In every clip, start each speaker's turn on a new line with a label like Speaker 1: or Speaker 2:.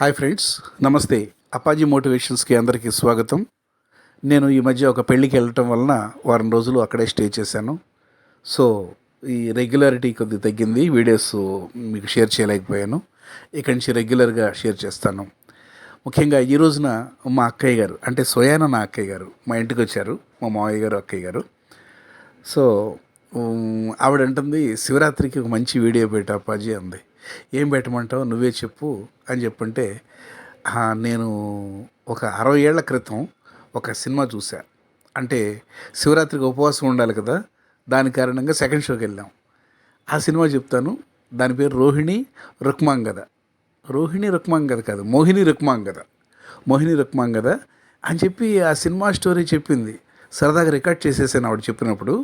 Speaker 1: Hi friends నమస్తే. అపాజీ మోటివేషన్స్కి అందరికీ స్వాగతం. నేను ఈ మధ్య ఒక పెళ్ళికి వెళ్ళటం వలన వారం రోజులు అక్కడే స్టే చేశాను. సో ఈ రెగ్యులారిటీ కొద్ది తగ్గింది. వీడియోస్ మీకు షేర్ చేయలేకపోయాను. ఇక్కడి నుంచి రెగ్యులర్గా షేర్ చేస్తాను. ముఖ్యంగా ఈ రోజున మా అక్కయ్య గారు అంటే స్వయాన నా అక్కయ్య గారు మా ఇంటికి వచ్చారు. మా మావయ్య గారు అక్కయ్య గారు. సో ఆవిడంటుంది శివరాత్రికి ఒక మంచి వీడియో పెట్టి అప్పాజీ అంది. ఏం పెట్టమంటావు? నువ్వే చెప్పు అని చెప్పుంటే నేను ఒక అరవై ఏళ్ళ క్రితం ఒక సినిమా చూసా అంటే శివరాత్రికి ఉపవాసం ఉండాలి కదా దాని కారణంగా సెకండ్ షోకి వెళ్ళాం. ఆ సినిమా చెప్తాను దాని పేరు రోహిణి రుక్మాంగద. రోహిణి రుక్మాంగద కాదు మోహిని రుక్మాంగద. మోహిని రుక్మాంగద అని చెప్పి ఆ సినిమా స్టోరీ చెప్పింది. సరదాగా రికార్డ్ చేసేసాను ఆవిడ చెప్పినప్పుడు.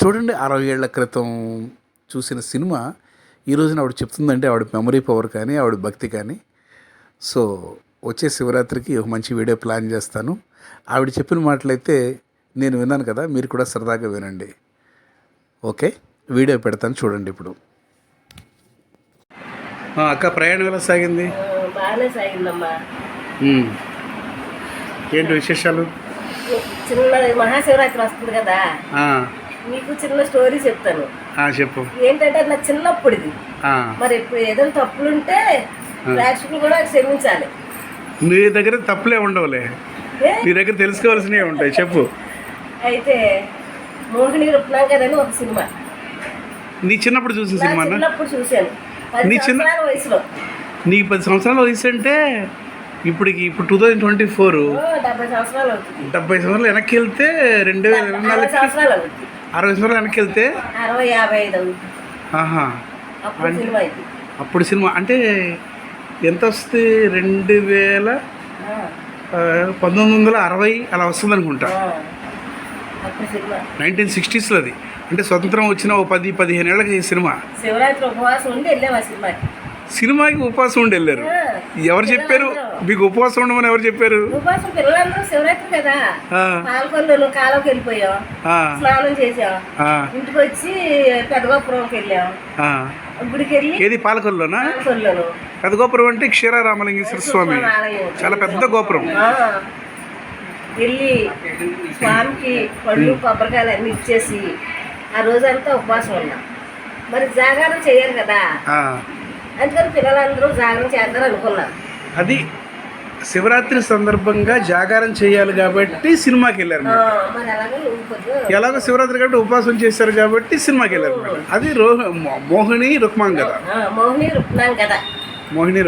Speaker 1: చూడండి అరవై ఏళ్ళ క్రితం చూసిన సినిమా ఈ రోజున ఆవిడ చెప్తుందంటే ఆవిడ మెమరీ పవర్ కానీ ఆవిడ భక్తి కానీ. సో వచ్చే శివరాత్రికి ఒక మంచి వీడియో ప్లాన్ చేస్తాను. ఆవిడ చెప్పిన మాటలైతే నేను విన్నాను కదా మీరు కూడా సరదాగా వినండి. ఓకే? వీడియో పెడతాను చూడండి ఇప్పుడు. అక్క ప్రయాణం ఎలా సాగింది?
Speaker 2: బాగానే సాగిందమ్మా.
Speaker 1: ఏంటి విశేషాలు?
Speaker 2: చిన్న మహాశివరాత్రి వస్తుంది కదా. మీకు చిన్న స్టోరీ చెప్తాను.
Speaker 1: చెప్పు.
Speaker 2: ఏంటంటే అది నా చిన్నప్పుడుది. మరి ఇప్పుడు ఏదైనా తప్పులుంటే ప్రేక్షకులు కూడా క్షమించాలి.
Speaker 1: నీ దగ్గర తప్పులే ఉండవులే? నీ దగ్గర తెలుసుకోవాల్సినవి ఉంటాయి. చెప్పు.
Speaker 2: అయితే మోహిని రుప్నాంకర్ ఒక సినిమా.
Speaker 1: నీ చిన్నప్పుడు చూసిన సినిమా
Speaker 2: చిన్నప్పుడు చూశాను.
Speaker 1: నీ చిన్న-
Speaker 2: వయసులో.
Speaker 1: నీ పది సంవత్సరాల వయసు అంటే ఇప్పటికి ఇప్పుడు టూ థౌజండ్ ట్వంటీ ఫోర్
Speaker 2: డెబ్బై సంవత్సరాలు అవుతుంది.
Speaker 1: డెబ్బై సంవత్సరాలు వెనక్కి వెళ్తే రెండు వేల ఇరవై నాలుగు అరవై సంవత్సరాలు వెనక్కి వెళ్తే
Speaker 2: అరవై యాభై ఐదు
Speaker 1: ఆహా.
Speaker 2: అప్పుడు సినిమా
Speaker 1: అంటే ఎంత వస్తుంది? రెండు వేల పంతొమ్మిది వందల అరవై అలా వస్తుంది అనుకుంటా. నైన్టీన్ సిక్స్టీస్లో అది. అంటే స్వతంత్రం వచ్చిన ఓ పది పదిహేను ఏళ్ళకి ఈ సినిమా.
Speaker 2: శివరాత్రి ఉపవాసం ఉండి వెళ్ళాం ఆ సినిమాకి.
Speaker 1: సినిమాకి ఉపవాసం ఉండి వెళ్ళారు. ఎవరు చెప్పారు? మీకు ఉపవాసం ఉండమని ఎవరు చెప్పారు?
Speaker 2: ఉపవాసం పిల్లలందరూ శివరాత్రి కదా. పాల్కొల్లు కాలువకి వెళ్ళిపోయాం. స్నానం చేసాం ఇంటికి వచ్చి పెద్దగోపురంకి వెళ్ళాం. గుడికి వెళ్ళి
Speaker 1: ఏది పాలకొల్లోనా?
Speaker 2: పాల్కొల్లును
Speaker 1: పెద్ద గోపురం అంటే క్షీరారామలింగేశ్వర స్వామి.
Speaker 2: ఆలయం
Speaker 1: చాలా పెద్ద గోపురం.
Speaker 2: వెళ్ళి స్వామికి పళ్ళు కొబ్బరికాయలు అన్ని ఇచ్చేసి ఆ రోజంతా ఉపవాసం ఉన్నాం. మరి జాగారం చేయాలి కదా. అందుకని పిల్లలందరూ జాగరణ చేద్దారు అనుకున్నారు
Speaker 1: అది శివరాత్రి సందర్భంగా జాగారం చేయాలి కాబట్టి సినిమాకి వెళ్ళారు ఎలాగో శివరాత్రి కాబట్టి ఉపవాసం చేశారు కాబట్టి సినిమాకి వెళ్ళారు. అది రో మోహిని రుక్మాంగద
Speaker 2: ఆ, మోహిని రుక్నాం కదా.
Speaker 1: మోహిని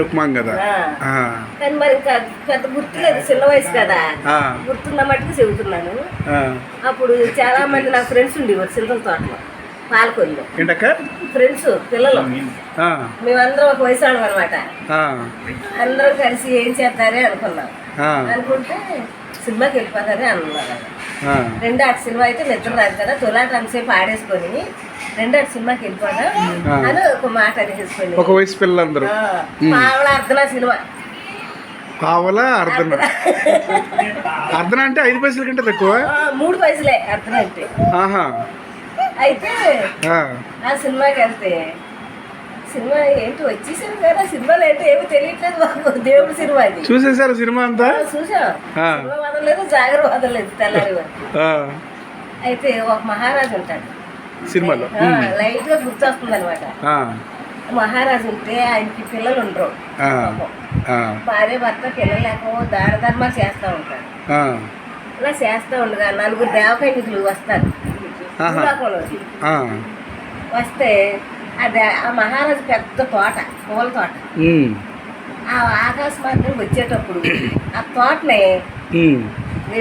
Speaker 2: కానీ మరి ఇంకా పెద్ద చిన్న వయసు కదా. గుర్తున్న మట్టుకు చెబుతున్నాను. అప్పుడు చాలా మంది నా ఫ్రెండ్స్ ఉండేవారు చింతల తోటలో. పాలకొల్లు.
Speaker 1: ఏంటక్క?
Speaker 2: ఫ్రెండ్స్ పిల్లలు. మేమందరం ఒక వయసు వాళ్ళం అనమాట అందరం కలిసి ఏం చేస్తారే అనుకున్నాం. అనుకుంటే సినిమాకి వెళ్ళిపోతారే అన్నారు.
Speaker 1: ఆ.
Speaker 2: రెండు ఆట సినిమా అయితే నిద్ర రాదు కదా తొలాట అంతసేపు ఆడేసుకొని రెండు సినిమాకి వెళ్ళిపోదాం అని ఒక మాట అనేసుకొని.
Speaker 1: ఒక వయసు పిల్లలందరూ.
Speaker 2: పావల అర్ధన సినిమా.
Speaker 1: పావల అర్ధన? అర్ధన. అంటే ఐదు పైసల కంటే తక్కువ?
Speaker 2: మూడు పైసలే అర్ధన అంటే.
Speaker 1: ఆహా.
Speaker 2: అయితే
Speaker 1: ఆ,
Speaker 2: సినిమాకి వెళ్తే సినిమా ఏంటి? వచ్చేసాను కదా సినిమాలు ఏంటో ఏమీ తెలియట్లేదు మాకు. దేవుడి సినిమా అది
Speaker 1: చూసేశారు సినిమా అంతా?
Speaker 2: చూసాం. సినిమా వదలలేదు జాగ్రత్త వదలలేదు తెల్లారి అయితే ఒక మహారాజు ఉంటాడు.
Speaker 1: సినిమాలో.
Speaker 2: లైట్గా గుర్తొస్తుంది అనమాట మహారాజు ఉంటే ఆయనకి పిల్లలు ఉండరు. భార్య భర్త పిల్లలు లేకపో దాన ధర్మాలు చేస్తూ ఉంటారు. ఇలా చేస్తూ ఉండగా నలుగురు దేవకైనికులు వస్తారు. వస్తే ఆ. దే- ఆ మహారాజు పెద్ద తోట పూల తోట. ఆ ఆకాశ మార్గం వచ్చేటప్పుడు ఆ తోటని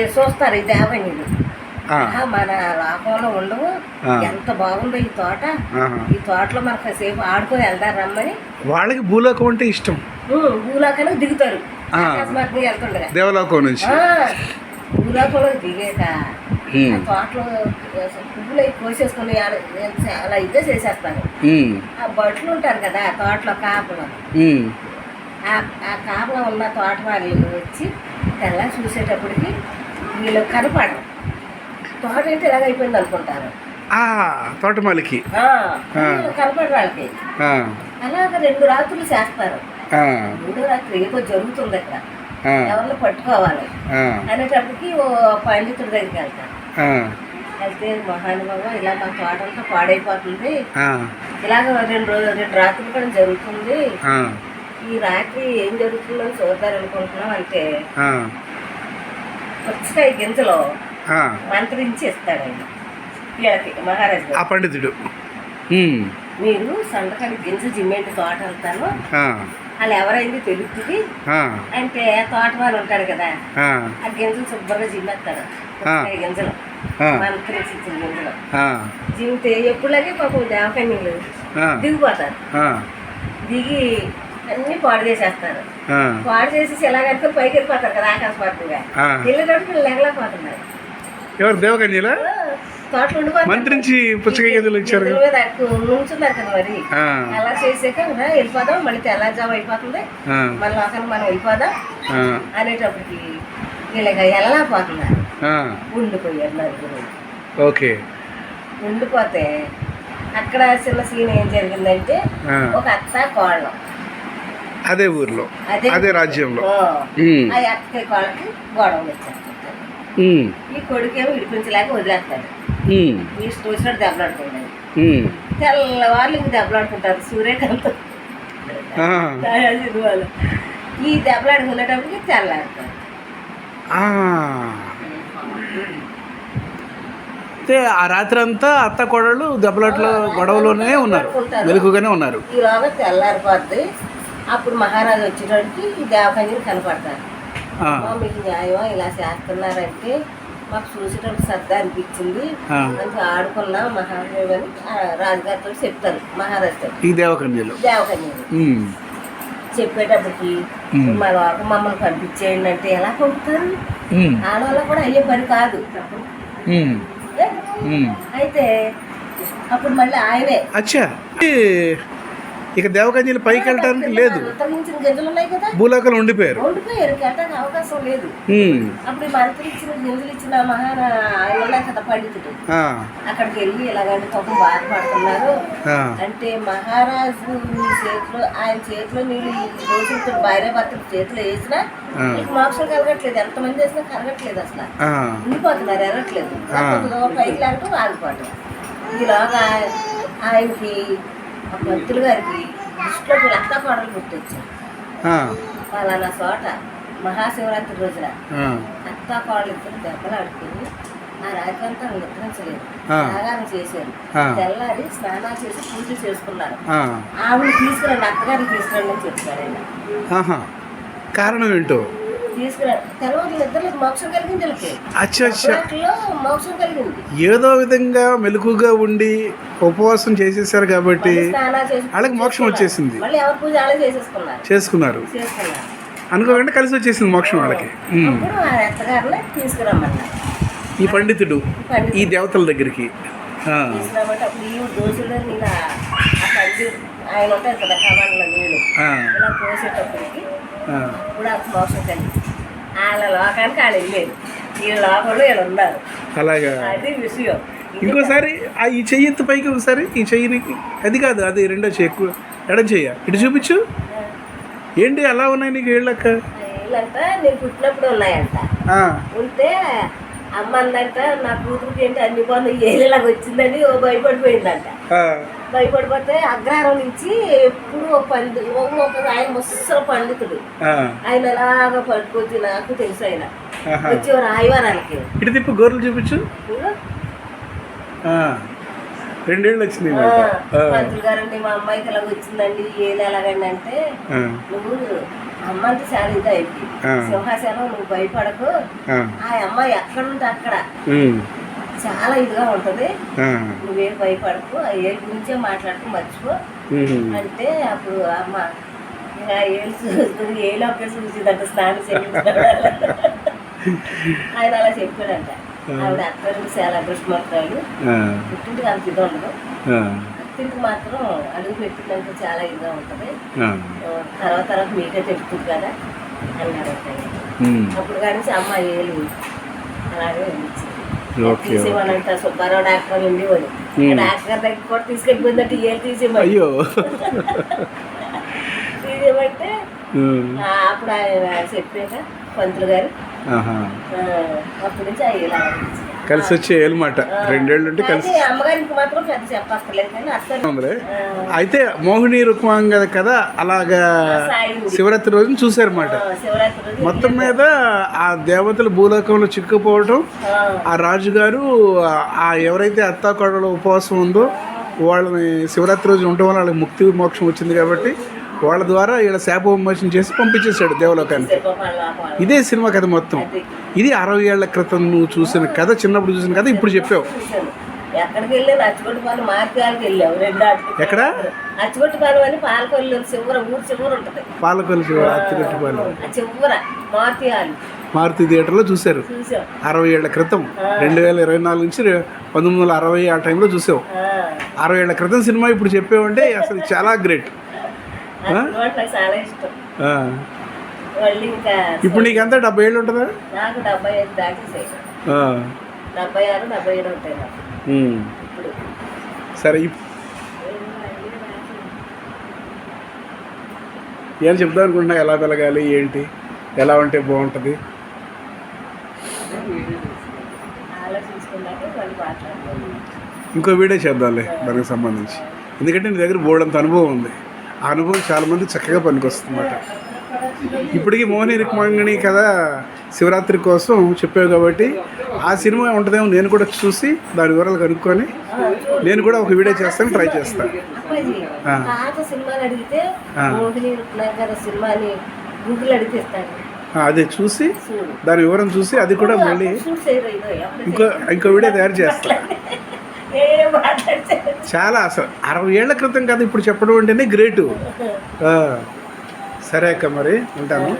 Speaker 2: చూస్తారు ఈ ఆహా, మన లోకంలో ఉండవు. ఎంత బాగుందో ఈ తోట. ఈ తోటలో మనకు కాసేపు ఆడుకొని వెళ్దాం రమ్మని.
Speaker 1: వాళ్ళకి భూలోకం అంటే ఇష్టం.
Speaker 2: భూలోకానికి దిగుతారు. ఆకాశ మార్గం వెళ్తుండగా.
Speaker 1: దేవలోకం నుంచి.
Speaker 2: భూలోకంలో దిగాక ఆ తోటలో పువ్వులు కోసేసుకుని అలా ఇదే చేసేస్తారు
Speaker 1: ఉమ్,
Speaker 2: ఆ బట్లు ఉంటారు కదా ఆ తోటలో కాపలు. ఆ ఆ కాపలో ఉన్న తోట వాళ్ళు వచ్చి తెల్ల చూసేటప్పటికి వీళ్ళు కనపడరు. తోట ఏంటి ఇలాగ అయిపోయింది అనుకుంటారు.
Speaker 1: తోటమాలికి
Speaker 2: కనపడరు వాళ్ళకి. అలాగ రెండు రాత్రులు చేస్తారు. మూడో రాత్రి ఏదో జరుగుతుంది అక్కడ. ఎవరిని పట్టుకోవాలి. అనేటప్పటికి ఓ పండితుడి దగ్గరికి వెళ్తాను అయితే మహానుభావ ఇలా మా తోటంతా పాడైపోతుంది.
Speaker 1: ఆ,
Speaker 2: ఇలాగ రెండు రోజులు రెండు రాత్రులు కూడా జరుగుతుంది. ఈ రాత్రి ఏం జరుగుతుందని చూద్దారనుకుంటున్నాం అంటే పుచ్చకాయ గింజలో. మంత్రించి ఇస్తాడు ఆయన వీళ్ళకి మహారాజు
Speaker 1: ఆ. పండితుడు.
Speaker 2: మీరు సంతకాడి గింజ జిమ్మేంటి తోట వెళ్తాను వాళ్ళు ఎవరైంది తెలుస్తుంది? అంటే తోట వాళ్ళు ఉంటాడు కదా.
Speaker 1: ఆ,
Speaker 2: గింజలు శుభ్రంగా జిమ్మేస్తారు. గింజలు. జిమ్మితే ఎప్పుడులాగే పాపం దేవకన్యలు దిగిపోతారు. దిగి అన్ని పాడు చేసేస్తారు. పాడు చేసేసి ఎలాగంటే పైకి వెళ్ళిపోతారు కదా ఆకాశపాతంగా. వెళ్ళేటప్పుడు వీళ్ళు ఎగలేకపోతున్నారు
Speaker 1: ఎవరు దేవకన్యలా? మంత్రించి పుచ్చకాయ గదులు ఇచ్చారు.
Speaker 2: నుంచున్నారు కదా మరి. అలా చేసాక "రా, వెళ్ళిపోదాం మళ్ళీ తెల్లారుజాము అయిపోతుంది. మన లోకానికి మనం వెళ్ళిపోదాం అనేటప్పటికి వీళ్ళకి వెళ్ళలేకపోతున్నారు. ఉండిపోయారు నలుగురు.
Speaker 1: ఓకే.
Speaker 2: ఉండిపోతే అక్కడ చిన్న సీన్ ఏం జరిగిందంటే ఒక అత్త కోళ్ళం.
Speaker 1: అదే ఊర్లో.
Speaker 2: అదే
Speaker 1: అదే రాజ్యంలో.
Speaker 2: ఆ. అత్తకి కోళ్ళకి గొడవలు వచ్చేస్తారు
Speaker 1: ఉమ్,
Speaker 2: ఈ కొడుకేమో ఇడిపించలేక వదిలేస్తాడు. ఈ చూసినట్టు దెబ్బలాడుకుంటాడు. తెల్లవాళ్ళు ఇంక దెబ్బలాడుకుంటారు సూర్యకాంత్. ఈ దెబ్బలాడుకునేటప్పటికి తెల్లారుతారు
Speaker 1: ఆ. అయితే ఆ రాత్రి అంతా అత్త కోడళ్ళు దెబ్బలాట్లో గొడవలోనే ఉన్నారు. మెలకుగానే ఉన్నారు.
Speaker 2: ఈలోగా తెల్లారిపోద్ది అప్పుడు మహారాజు వచ్చేటప్పటికి ఈ కనపడతారు మీకు న్యాయమా? ఇలా చేస్తున్నారంటే మాకు చూసేటప్పుడు శ్రద్ధ అనిపించింది.
Speaker 1: ఆ.
Speaker 2: మంచి ఆడుకున్నా మహారాజు అని ఆ రాజుగారితో చెప్తారు మహారాజుతో.
Speaker 1: ఈ దేవకన్యలు
Speaker 2: చెప్పేటప్పటికి
Speaker 1: ఉమ్.
Speaker 2: మా లోక మమ్మల్ని పంపించేయండి అంటే ఎలా పంపుతారు? ఆడవాళ్ళ కూడా అయ్యే పని కాదు. అయితే అప్పుడు మళ్ళీ ఆయనే.
Speaker 1: అచ్చా. ఇక దేవకన్యలు పైకి వెళ్ళటానికి లేదు. భూలోకంలో ఉండిపోయారు.
Speaker 2: వెళ్ళడానికి అక్కడికి వెళ్ళి ఇలాగంటే పాపం బాధపడుతున్నారు. అంటే మహారాజు మీ చేతిలో ఆయన చేతిలో నీళ్ళు భార్య భర్తల చేతిలో వేసినా మోక్షం కలగట్లేదు. ఎంతమంది వేసినా కలగట్లేదు అసలు. ఉండిపోతున్నారు ఎరగట్లేదు. పైకి లేకపోతే ఆగిపోవటం. ఈలోగా ఆయనకి పంతులు గారికి దృష్టిలోకి రక్త కోడలు
Speaker 1: ఆ,
Speaker 2: పలానా చోట మహాశివరాత్రి రోజున అత్త కోడలు ఇద్దరు దెబ్బలు ఆడుకుని ఆ రాత్రి అంతా నిద్రించలేదు.
Speaker 1: ఆ.
Speaker 2: జాగారం చేశారు. తెల్లారి స్నానాలు చేసి పూజ చేసుకున్నారు. ఆవిడ తీసుకురండి అత్తగారిని తీసుకురండి అని ఆయన.
Speaker 1: ఆహా. కారణం ఏంటో? ఏదో విధంగా మెలకుగా ఉండి ఉపవాసం చేసేసారు కాబట్టి వాళ్ళకి మోక్షం. వచ్చేసింది. చేసుకున్నారు. అనుకోకుండా కలిసి వచ్చేసింది మోక్షం వాళ్ళకి. ఈ పండితుడు. ఈ దేవతల దగ్గరికి.
Speaker 2: ఆయన ఉంటారు కదా కమాండ్లో నీళ్ళు ఇలా పోసేటప్పటికి. ఇప్పుడు కలిగింది వాళ్ళ లోకానికి వాళ్ళు వీళ్ళ లోకంలో వీళ్ళు ఉన్నారు.
Speaker 1: అలాగా.
Speaker 2: అది విషయం.
Speaker 1: ఇంకోసారి ఆ ఈ చెయ్యి ఎత్తు పైకి ఒకసారి ఈ చెయ్యిని అది కాదు అది రెండో చెయ్యి ఎక్కువ. ఎడం చెయ్య. ఇటు చూపించు. ఏంటి అలా ఉన్నాయి నీకు ఏళ్ళక్క?
Speaker 2: వీళ్ళంట నేను పుట్టినప్పుడు ఉన్నాయంట. ఉంటే అమ్మ అందంట నా కూతురికి ఏంటి అన్ని పనులు ఏళ్ళలాగా వచ్చిందని ఓ భయపడిపోయిందంట. భయపడిపోతే అగ్రహారం నుంచి ఎప్పుడు ఒక పండి ఒక ఆయన ముసలి పండితుడు. ఆయన ఎలాగ పట్టుకొచ్చి నాకు తెలుసు ఆయన. వచ్చేవారు ఆదివారానికి
Speaker 1: ఇటు తిప్పు గోర్లు చూపించు. రెండేళ్ళు వచ్చింది
Speaker 2: మా అమ్మాయికి ఎలాగ వచ్చిందండి ఏది ఎలాగండి అంటే నువ్వు అమ్మ అంటే చాలా ఇది అయిపోయింది.
Speaker 1: ఆ.
Speaker 2: సింహాసనం నువ్వు భయపడకు.
Speaker 1: ఆ,
Speaker 2: అమ్మాయి ఎక్కడుంటే అక్కడ.
Speaker 1: ఉమ్,
Speaker 2: చాలా ఇదిగా ఉంటుంది. నువ్వేం భయపడకు. ఏ గురించే మాట్లాడుతూ మర్చిపో. అంటే అప్పుడు అమ్మ ఏళ్ళు చూస్తుంది ఏ లోపల చూసిందంట స్నానం చేయించాడు ఆయన అలా చెప్పాడంట. ఆవిడ అత్తగారికి చాలా అదృష్టమవుతాడు
Speaker 1: ఆ,
Speaker 2: పుట్టింటికి అంత ఇది ఉండదు. అత్తింటికి మాత్రం అడుగు పెట్టినంత చాలా ఇదిగా ఉంటుంది. తర్వాత తర్వాత మీకే తెలుస్తుంది కదా అన్నాడు
Speaker 1: ఉమ్,
Speaker 2: అప్పుడు కానీ అమ్మ ఏలు అలాగే తీసేమనంట సుబ్బారావు డాక్టర్ ఉండేవాడు. డాక్టర్ గారి దగ్గర కూడా తీసుకెళ్ళిపోయిందంటే తీసేమని
Speaker 1: అయ్యో.
Speaker 2: తీసేమంటే అప్పుడు ఆయన చెప్పాక పంతులు గారు? నుంచి ఇలా.
Speaker 1: కలిసి వచ్చే మాట రెండేళ్ళు ఉంటే కలిసి
Speaker 2: కానీ అమ్మగారికి మాత్రం పెద్ద చెప్పక్కర్లేదు కానీ అసలు
Speaker 1: ఉందిలే అయితే మోహిని రుక్మాంగ కథ అలాగా శివరాత్రి రోజున
Speaker 2: రోజు
Speaker 1: మొత్తం మీద ఆ దేవతలు భూలోకంలో చిక్కుపోవటం
Speaker 2: ఆ,
Speaker 1: రాజుగారు ఆ ఎవరైతే అత్తాకోడల ఉపవాసం ఉందో వాళ్ళని శివరాత్రి రోజు ఉండటం వల్ల వాళ్ళకి ముక్తి మోక్షం వచ్చింది కాబట్టి వాళ్ళ ద్వారా వీళ్ళ శాప విమోచన చేసి పంపించేశాడు దేవలోకానికి. ఇదే సినిమా కథ మొత్తం. ఇది అరవై ఏళ్ళ క్రితం నువ్వు చూసిన కథ చిన్నప్పుడు చూసిన కథ ఇప్పుడు చెప్పావు.
Speaker 2: ఎక్కడికి మార్గాలకు రెండు
Speaker 1: ఎక్కడ?
Speaker 2: అచ్చిగొట్టిపాలెం అని పాలకొల్లు చివర ఊరు చివర ఉంటుంది.
Speaker 1: పాలకొల్లు శివ అత్తిగట్టిపాలెం
Speaker 2: ఆ చివర మార్గాలు
Speaker 1: మారుతి థియేటర్లో చూశారు. అరవై ఏళ్ళ క్రితం. రెండు వేల ఇరవై నాలుగు నుంచి పంతొమ్మిది వందల అరవై ఆ టైంలో చూసావు అరవై ఏళ్ళ క్రితం సినిమా ఇప్పుడు చెప్పావంటే అసలు చాలా గ్రేట్.
Speaker 2: అంటే నాకు
Speaker 1: ఇప్పుడు నీకంతా డెబ్బై ఏళ్ళు ఉంటుందా?
Speaker 2: నాకు డెబ్బై ఐదు దాటేసాయి. డెబ్బై ఆరు డెబ్బై ఏడు ఉంటాయి. ఇప్పుడు.
Speaker 1: సరే ఏం చెప్దాం అనుకుంటున్నా? ఎలా పెరగాలి ఏంటి? ఎలా ఉంటే బాగుంటుంది? ఇంకో వీడియో చేద్దాంలే దానికి సంబంధించి. ఎందుకంటే నీ దగ్గర బోర్డంత అనుభవం ఉంది. ఆ అనుభవం చాలా మంది చక్కగా పనికొస్తుందన్నమాట. ఇప్పటికీ మోహిని రుక్మాంగిణి కథ శివరాత్రి కోసం చెప్పావు కాబట్టి ఆ సినిమా ఉంటుందేమో నేను కూడా చూసి దాని వివరాలు కనుక్కొని నేను కూడా ఒక వీడియో చేస్తాను ట్రై చేస్తాను అదే చూసి దాని వివరం చూసి అది కూడా మళ్ళీ ఇంకో ఇంకో వీడియో తయారు చేస్తాను చాలా అసలు అరవై ఏళ్ళ క్రితం కదా ఇప్పుడు చెప్పడం అంటేనే గ్రేటు. సరే అక్క మరి ఉంటాను.